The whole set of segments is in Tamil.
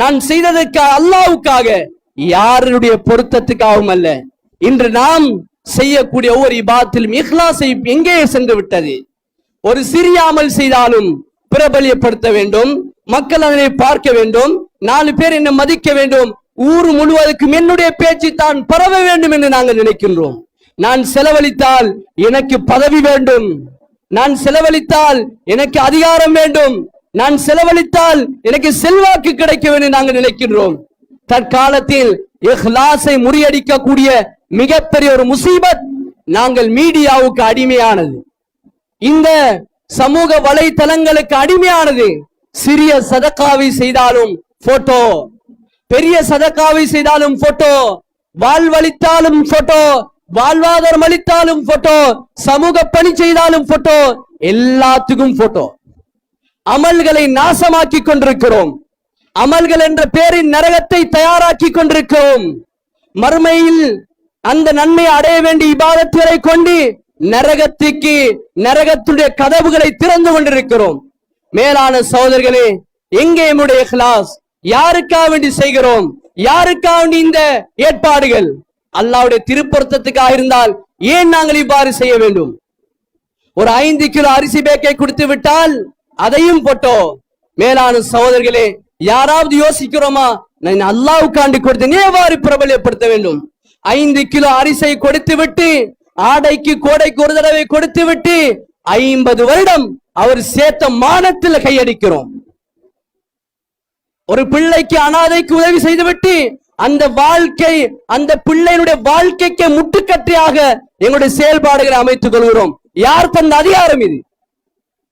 நான் செய்ததற்காக அல்லாவுக்காக யாருடைய பொருத்தத்துக்காகவும் அல்ல. இன்று நாம் செய்யக்கூடிய ஒவ்வொரு இபாத்திலும் இஹ்லாஸை எங்கே சென்று விட்டது? ஒரு சிறிய அமல் செய்தாலும் பிரபலியப்படுத்த வேண்டும். மக்கள் அதனை பார்க்க வேண்டும். நாலு பேர் என்னை மதிக்க வேண்டும். ஊர் முழுவதற்கும் என்னுடைய பேச்சு தான் பரவ வேண்டும் என்று நாங்கள் நினைக்கின்றோம். நான் செலவழித்தால் எனக்கு பதவி வேண்டும். நான் செலவழித்தால் எனக்கு அதிகாரம் வேண்டும். நான் செலவழித்தால் எனக்கு செல்வாக்கு கிடைக்கும் என்று நாங்கள் நினைக்கின்றோம். தற்காலத்தில் இஹ்லாஸை முறியடிக்கக்கூடிய மிகப்பெரிய ஒரு முசீபத் நாங்கள் மீடியாவுக்கு அடிமையானது. இந்த சமூக வலைத்தளங்களுக்கு அடிமையானது. சிறிய சதக்காவை செய்தாலும் போட்டோ பெரிய சதக்காவை செய்தாலும் போட்டோ வாழ்வழித்தாலும் போட்டோ வாழ்வாதாரம் அளித்தாலும் போட்டோ சமூக பணி செய்தாலும் போட்டோ எல்லாத்துக்கும் போட்டோ அமல்களை நாசமாக்கி கொண்டிருக்கிறோம். அமல்கள் என்ற பேரின் நரகத்தை தயாராக்கி கொண்டிருக்கிறோம். மறுமையில் அந்த நன்மை அடைய வேண்டிய இபாதத்துகளை கொண்டு நரகத்துக்கு நரகத்துடைய கதவுகளை திறந்து கொண்டிருக்கிறோம். மேலான சகோதரர்களே எங்கே நம்முடைய கிளாஸ் யாருக்காக வேண்டி செய்கிறோம்? யாருக்காக வேண்டி இந்த ஏற்பாடுகள்? அல்லாவுடைய திருப்பொருத்தத்துக்காக இருந்தால் ஏன் நாங்கள் இவ்வாறு செய்ய வேண்டும்? ஒரு ஐந்து கிலோ அரிசி பேக்கை கொடுத்து விட்டால் அதையும் போட்டோ. மேலான சகோதரர்களே யாராவது யோசிக்கிறோமா? நான் அல்லாவுக்காண்டி கொடுத்து எவ்வாறு பிரபலப்படுத்த வேண்டும். ஐந்து கிலோ அரிசை கொடுத்து விட்டு ஆடைக்கு கோடைக்கு ஒரு தடவை கொடுத்து விட்டு ஐம்பது வருடம் அவர் சேர்த்த மானத்தில் கையடிக்கிறோம். ஒரு பிள்ளைக்கு அனாதைக்கு உதவி செய்துவிட்டு அந்த வாழ்க்கை அந்த பிள்ளையினுடைய வாழ்க்கைக்கு முட்டுக்கட்டையாக எங்களுடைய செயல்பாடுகளை அமைத்துக் கொள்கிறோம். யார் தந்த அதிகாரம் இது?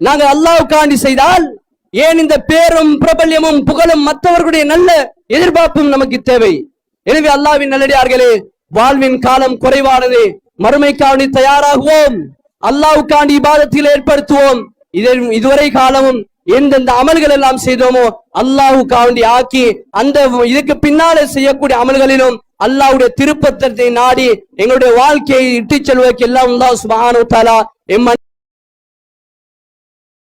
நாங்கள் அல்லாவுக்காண்டி செய்தால் ஏன் இந்த பேரும் பிரபல்யமும் புகழும் மற்றவர்களுடைய நல்ல எதிர்பார்ப்பும் நமக்கு தேவை? எனவே அல்லாவின் நல்லடியார்களே வாழ்வின் காலம் குறைவானது. மறுமைக்காண்டி தயாராகுவோம். அல்லாவுக்காண்டி இபாதத்தில் ஏற்படுத்துவோம். இதில் இதுவரை காலமும் எந்தெந்த அமல்கள் எல்லாம் செய்தோமோ அல்லாஹுக்காண்டி ஆக்கி அந்த இதுக்கு பின்னாலே செய்யக்கூடிய அமல்களிலும் அல்லாவுடைய திருப்பத்தத்தை நாடி எங்களுடைய வாழ்க்கையை இட்டுச் செல்வதற்கு எல்லாம் அல்லாஹ் சுப்ஹானஹு எம்